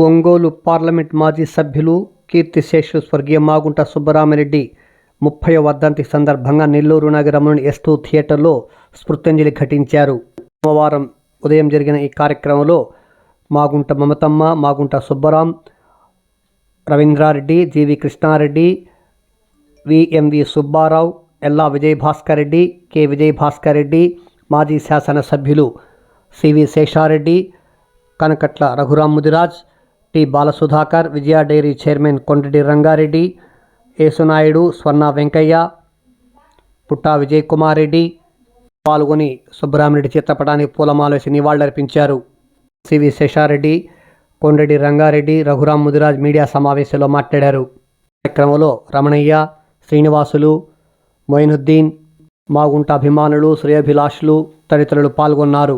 Ongole parliament మాజీ సభ్యులు కీర్తిశేషు స్వర్గీయ మాగుంట సుబ్బరామిరెడ్డి ముప్పై వర్ధంతి సందర్భంగా నెల్లూరు నగరంలోని ఎస్టూ థియేటర్లో స్మృత్యంజలి ఘటించారు. సోమవారం ఉదయం జరిగిన ఈ కార్యక్రమంలో మాగుంట మమతమ్మ మాగుంట సుబ్బరాం రవీంద్రారెడ్డి జీవి కృష్ణారెడ్డి విఎంవి సుబ్బారావు ఎల్లా విజయభాస్కర్ రెడ్డి కె విజయభాస్కర్ రెడ్డి మాజీ శాసనసభ్యులు CV Seshareddy Kanakatla Raghuram Mudiraj T. Balasudhakar Vijaya dairy chairman Kondati Rangareddy Yesunaidu Swarna Venkaiah Putta Vijay Kumar Reddy పాల్గొని సుబ్బరామిరెడ్డి చిత్రపటానికి పూలమాల వేసి నివాళులర్పించారు. సివి శేషారెడ్డి కొండటి రంగారెడ్డి రఘురాం ముదిరాజ్ మీడియా సమావేశంలో మాట్లాడారు. కార్యక్రమంలో రమణయ్య శ్రీనివాసులు మొయినుద్దీన్ మాగుంట అభిమానులు శ్రేయభిలాషులు తదితరులు పాల్గొన్నారు.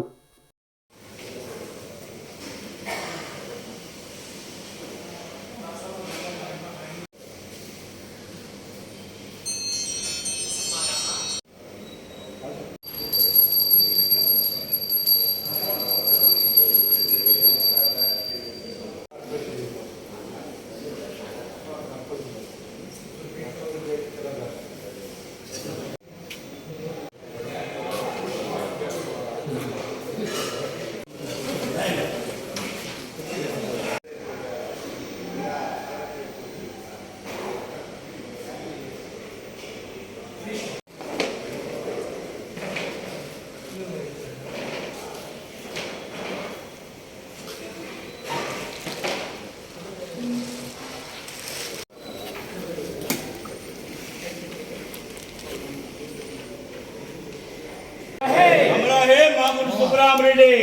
సుబ్బరామరెడ్డి.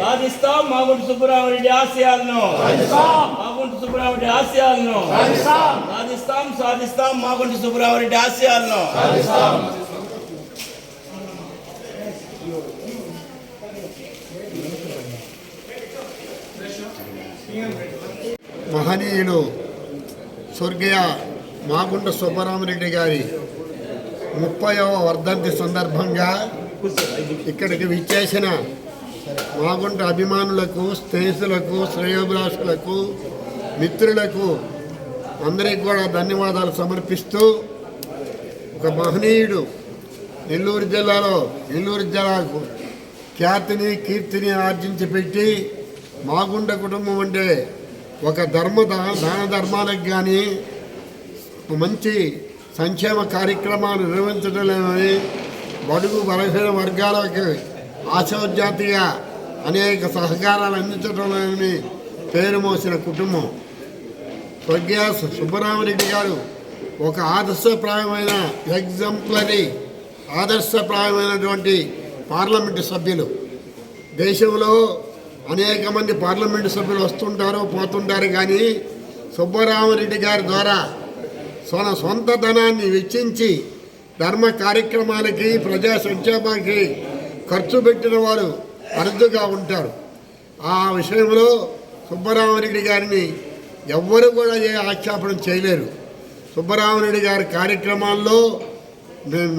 సాధిస్తాం మాగుంటి సుబ్బరామరెడ్డి ఆశయాలను. మాగుంటి సుబ్బరామరెడ్డి ఆశయాలను. సాధిస్తాం సాధిస్తాం మాగుంటి సుబ్బరామరెడ్డి ఆశయాలను. మహనీయులు స్వర్గీయ మాగుంట సుబ్బరామరెడ్డి గారి ముప్పైవ వర్ధంతి సందర్భంగా ఇక్కడికి విచ్చేసిన మాగుంట అభిమానులకు స్నేహితులకు శ్రేయోభిలాషులకు మిత్రులకు అందరికి కూడా ధన్యవాదాలు సమర్పిస్తూ ఒక మహనీయుడు నెల్లూరు జిల్లాలో నెల్లూరు జిల్లాకు ఖ్యాతిని కీర్తిని ఆర్జించి పెట్టి మాగుంట కుటుంబం అంటే ఒక ధర్మ దాన ధర్మాలకు కానీ మంచి సంక్షేమ కార్యక్రమాలు నిర్వహించడం లేదని బడుగు బలహీన వర్గాలకి ఆశోజాతిగా అనేక సహకారాలు అందించడంలోని పేరు మోసిన కుటుంబం. స్వర్గీయ సుబ్బరామరెడ్డి గారు ఒక ఆదర్శప్రాయమైన ఎగ్జంప్లరీ ఆదర్శప్రాయమైనటువంటి పార్లమెంటు సభ్యులు. దేశంలో అనేక మంది పార్లమెంటు సభ్యులు వస్తుంటారు పోతుంటారు కానీ సుబ్బరామరెడ్డి గారి ద్వారా తన సొంత ధనాన్ని వెచ్చించి ధర్మ కార్యక్రమాలకి ప్రజా సంక్షేమానికి ఖర్చు పెట్టిన వారు అరుదుగా ఉంటారు. ఆ విషయంలో సుబ్బరామరెడ్డి గారిని ఎవ్వరు కూడా ఏ ఆక్షేపణ చేయలేరు. సుబ్బరామరెడ్డి గారి కార్యక్రమాల్లో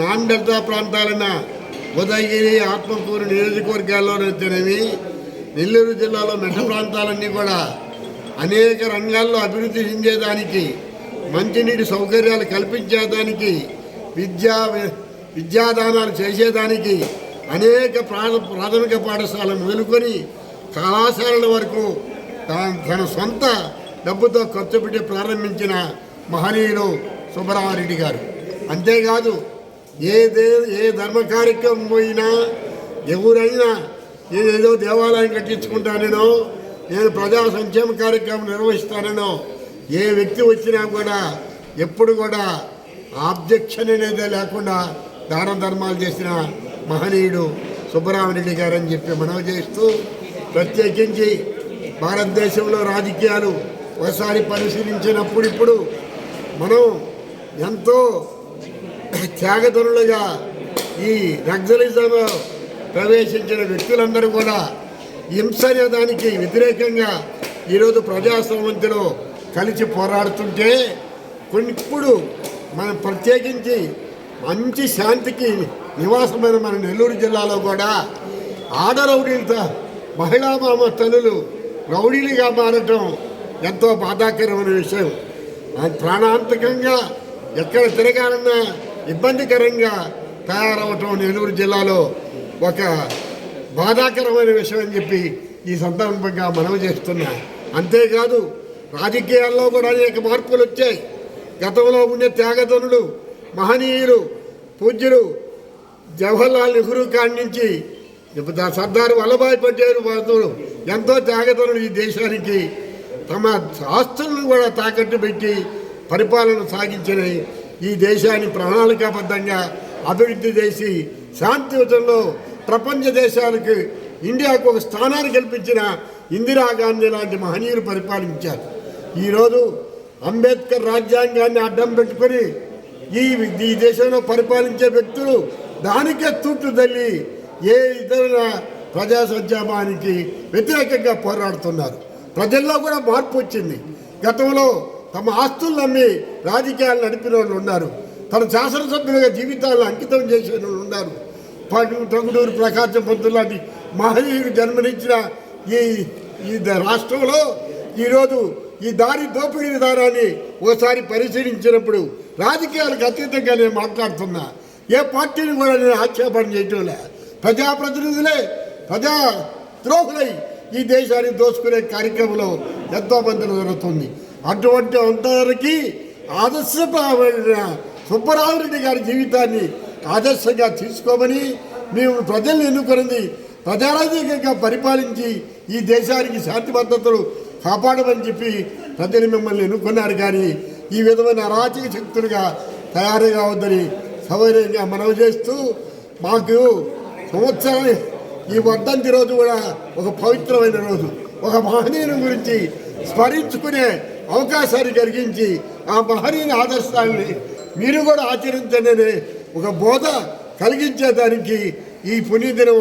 నాన్ డెల్టా ప్రాంతాలైన ఉదయగిరి ఆత్మకూరు నియోజకవర్గాల్లోనైతేనేమి నెల్లూరు జిల్లాలో మెట్ట ప్రాంతాలన్నీ కూడా అనేక రంగాల్లో అభివృద్ధి చెందేదానికి మంచినీటి సౌకర్యాలు కల్పించేదానికి విద్యా విద్యాదానాలు చేసేదానికి అనేక ప్రాథ ప్రాథమిక పాఠశాలను మేలుకొని కళాశాలల వరకు తన సొంత డబ్బుతో ఖర్చు పెట్టి ప్రారంభించిన మహనీయులు సుబ్బరామారెడ్డి గారు. అంతేకాదు ఏ దే ఏ ధర్మ కార్యక్రమం పోయినా ఎవరైనా నేను ఏదో దేవాలయం కట్టించుకుంటానేనో నేను ప్రజా సంక్షేమ కార్యక్రమం నిర్వహిస్తానేనో ఏ వ్యక్తి వచ్చినా కూడా ఎప్పుడు కూడా ఆబ్జెక్షన్ అనేది లేకుండా దాన ధర్మాలు చేసిన మహనీయుడు సుబ్బరామరెడ్డి గారని చెప్పి మనవి చేస్తూ ప్రత్యేకించి భారతదేశంలో రాజకీయాలు ఒకసారి పరిశీలించినప్పుడు ఇప్పుడు మనం ఎంతో త్యాగధనులుగా ఈ నక్సలిజంలో ప్రవేశించిన వ్యక్తులందరూ కూడా హింస అనే దానికి వ్యతిరేకంగా ఈరోజు ప్రజాస్వామ్యంలో కలిసి పోరాడుతుంటే కొన్ని ఇప్పుడు మనం ప్రత్యేకించి మంచి శాంతికి నివాసమైన మన నెల్లూరు జిల్లాలో కూడా ఆడరౌడీలతో మహిళా మామ తల్లులు రౌడీలుగా మారటం ఎంతో బాధాకరమైన విషయం. ప్రాణాంతకంగా ఎక్కడ తిరగాలన్నా ఇబ్బందికరంగా తయారవటం నెల్లూరు జిల్లాలో ఒక బాధాకరమైన విషయం అని చెప్పి ఈ సందర్భంగా మనవి చేస్తున్నా. అంతేకాదు రాజకీయాల్లో కూడా అనేక మార్పులు వచ్చాయి. గతంలో ఉండే త్యాగధనులు మహనీయులు పూజ్యులు జవహర్లాల్ నెహ్రూ కాడి నుంచి సర్దార్ వల్లభాయ్ పటేల్ వారు ఎంతో త్యాగధనులు ఈ దేశానికి తమ ఆస్తులను కూడా తాకట్టు పెట్టి పరిపాలన సాగించిన ఈ దేశాన్ని ప్రణాళికాబద్ధంగా అభివృద్ధి చేసి శాంతియుతంలో ప్రపంచ దేశాలకు ఇండియాకు ఒక స్థానాన్ని కల్పించిన ఇందిరాగాంధీ లాంటి మహనీయులు పరిపాలించారు. ఈరోజు అంబేద్కర్ రాజ్యాంగాన్ని అడ్డం పెట్టుకొని ఈ ఈ దేశంలో పరిపాలించే వ్యక్తులు దానికే తూట్లు తల్లి ఏ ఇతర ప్రజా సంక్షేమానికి వ్యతిరేకంగా పోరాడుతున్నారు. ప్రజల్లో కూడా మార్పు వచ్చింది. గతంలో తమ ఆస్తులు నమ్మి రాజకీయాలు నడిపిన వాళ్ళు ఉన్నారు. తన శాసనసభ్యులుగా జీవితాలను అంకితం చేసిన వాళ్ళు ఉన్నారు. పడు టంగుడూరు ప్రకాశం పంతులు లాంటి మహనీయుడు జన్మనిచ్చిన ఈ ఈ ద- రాష్ట్రంలో ఈరోజు ఈ దారి దోపిడీ విధానాన్ని ఓసారి పరిశీలించినప్పుడు రాజకీయాలకు అతీతంగా నేను మాట్లాడుతున్నా. ఏ పార్టీని కూడా నేను ఆక్షేపణ చేయటం లే ప్రజాప్రతినిధులే ప్రజా ద్రోహులై ఈ దేశాన్ని దోచుకునే కార్యక్రమంలో ఎంతో మందిలో జరుగుతుంది. అటువంటి అందరికీ ఆదర్శపడిన సుబ్బరామరెడ్డి గారి జీవితాన్ని ఆదర్శంగా తీసుకోమని మేము ప్రజల్ని ఎన్నుకున్నది ప్రజారాజకీయంగా పరిపాలించి ఈ దేశానికి శాంతి భద్రతలు కాపాడమని చెప్పి ప్రజలు మిమ్మల్ని ఎన్నుకున్నారు కానీ ఈ విధమైన అరాచక శక్తులుగా తయారు కావద్దని సౌకర్యంగా మనవి చేస్తూ మాకు సంవత్సరం ఈ వర్ధంతి రోజు కూడా ఒక పవిత్రమైన రోజు ఒక మహనీయుని గురించి స్మరించుకునే అవకాశాన్ని కలిగించి ఆ మహనీయుని ఆదర్శాన్ని మీరు కూడా ఆచరించండి ఒక బోధ కలిగించేదానికి ఈ పుణ్యదినం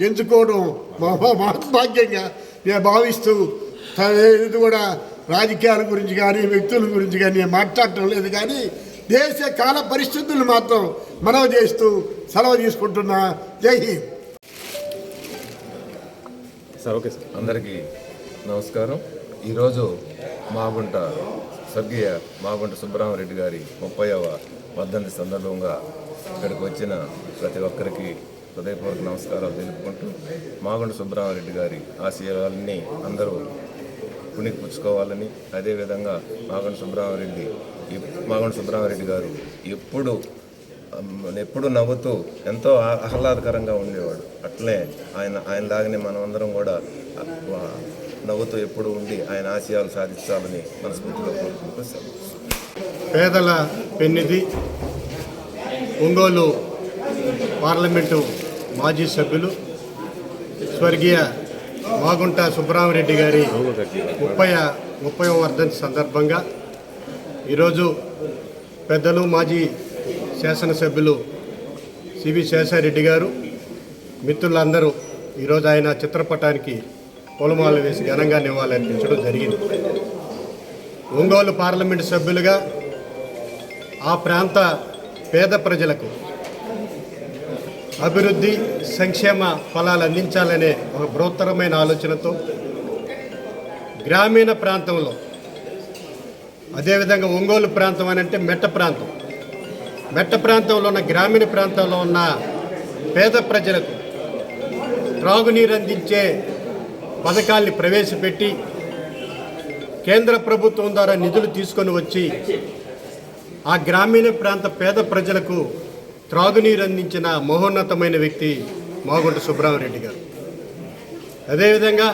ఎంచుకోవడం మహా మహద్భాగ్యంగా నేను భావిస్తూ ఇది కూడా రాజకీయాల గురించి కానీ వ్యక్తుల గురించి కానీ మాట్లాడటం లేదు. కానీ దేశ కాల పరిస్థితులు మాత్రం మనవి చేస్తూ సెలవు తీసుకుంటున్నా. జై హింద్. Sir okay sir. అందరికీ నమస్కారం. ఈరోజు మాగుంట స్వర్గీయ మాగుంట సుబ్బరామరెడ్డి గారి ముప్పైవ వర్ధంతి సందర్భంగా ఇక్కడికి వచ్చిన ప్రతి ఒక్కరికి హృదయపూర్వక నమస్కారాలు తెలుపుకుంటూ మాగుంట సుబ్బరామరెడ్డి గారి ఆశయాలన్నీ అందరూ పుణికిపుచ్చుకోవాలని అదేవిధంగా మాగుంట సుబ్రహ్మారెడ్డి ఈ సుబ్రహ్మారెడ్డి గారు ఎప్పుడు ఎప్పుడు నవ్వుతూ ఎంతో ఆహ్లాదకరంగా ఉండేవాడు. అట్లే ఆయన ఆయన లాగానే మనమందరం కూడా నవ్వుతూ ఎప్పుడు ఉండి ఆయన ఆశయాలు సాధించాలని మనస్ఫూర్తిగా కోరుకుంటూ పేదల పెన్నిధి ఒంగోలు పార్లమెంటు మాజీ సభ్యులు స్వర్గీయ మాగుంట సుబ్బరామరెడ్డి గారి ముప్పై ముప్పై వర్ధంతి సందర్భంగా ఈరోజు పెద్దలు మాజీ శాసనసభ్యులు సివి శేషారెడ్డి గారు మిత్రులందరూ ఈరోజు ఆయన చిత్రపటానికి పూలమాలలు వేసి ఘనంగా నివాళులర్పించడం జరిగింది. ఒంగోలు పార్లమెంటు సభ్యులుగా ఆ ప్రాంత పేద ప్రజలకు అభివృద్ధి సంక్షేమ ఫలాలు అందించాలనే ఒక బృహత్తరమైన ఆలోచనతో గ్రామీణ ప్రాంతంలో అదేవిధంగా ఒంగోలు ప్రాంతం అని అంటే మెట్ట ప్రాంతం. మెట్ట ప్రాంతంలో ఉన్న గ్రామీణ ప్రాంతంలో ఉన్న పేద ప్రజలకు త్రాగునీరు అందించే పథకాల్ని ప్రవేశపెట్టి కేంద్ర ప్రభుత్వం ద్వారా నిధులు తీసుకొని వచ్చి ఆ గ్రామీణ ప్రాంత పేద ప్రజలకు త్రాగునీరు అందించిన మహోన్నతమైన వ్యక్తి మాగుంట సుబ్రహ్మరెడ్డి గారు. అదేవిధంగా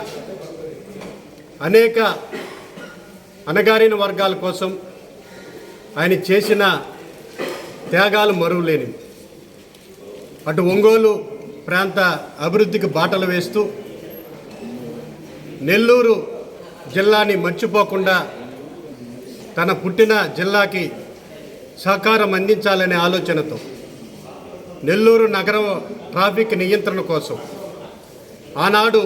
అనేక అణగారిన వర్గాల కోసం ఆయన చేసిన త్యాగాలు మరువలేనివి. అటు ఒంగోలు ప్రాంత అభివృద్ధికి బాటలు వేస్తూ నెల్లూరు జిల్లాని మర్చిపోకుండా తన పుట్టిన జిల్లాకి సహకారం అందించాలనే ఆలోచనతో నెల్లూరు నగరం ట్రాఫిక్ నియంత్రణ కోసం. ఆనాడు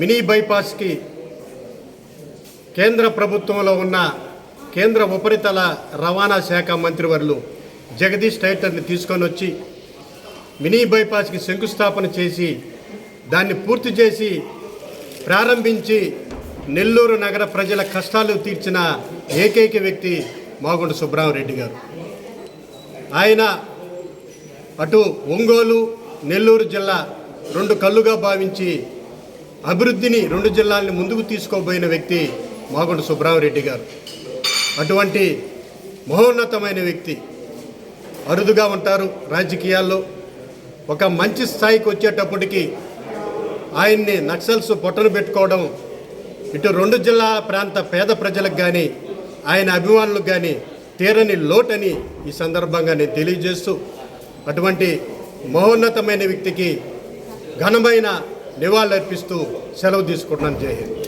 మినీ బైపాస్కి కేంద్ర ప్రభుత్వంలో ఉన్న కేంద్ర ఉపరితల రవాణా శాఖ మంత్రివర్లు జగదీష్ టైటర్ని తీసుకొని వచ్చి మినీ బైపాస్కి శంకుస్థాపన చేసి దాన్ని పూర్తి చేసి ప్రారంభించి నెల్లూరు నగర ప్రజల కష్టాలు తీర్చిన ఏకైక వ్యక్తి మాగుంట సుబ్రహ్మరెడ్డి గారు. ఆయన అటు ఒంగోలు నెల్లూరు జిల్లా రెండు కళ్ళుగా భావించి అభివృద్ధిని రెండు జిల్లాల్ని ముందుకు తీసుకోబోయిన వ్యక్తి మాగుంట సుబ్రహ్మరెడ్డి గారు. అటువంటి మహోన్నతమైన వ్యక్తి అరుదుగా ఉంటారు రాజకీయాల్లో. ఒక మంచి స్థాయికి వచ్చేటప్పటికి ఆయన్ని నక్సల్స్ పొట్టను పెట్టుకోవడం ఇటు రెండు జిల్లాల ప్రాంత పేద ప్రజలకు కానీ ఆయన అభిమానులకు కానీ తీరని లోటని ఈ సందర్భంగా నేను తెలియజేస్తూ అటువంటి మహోన్నతమైన వ్యక్తికి ఘనమైన నివాళులర్పిస్తూ సెలవు తీసుకుంటున్నాను. జై హింద్.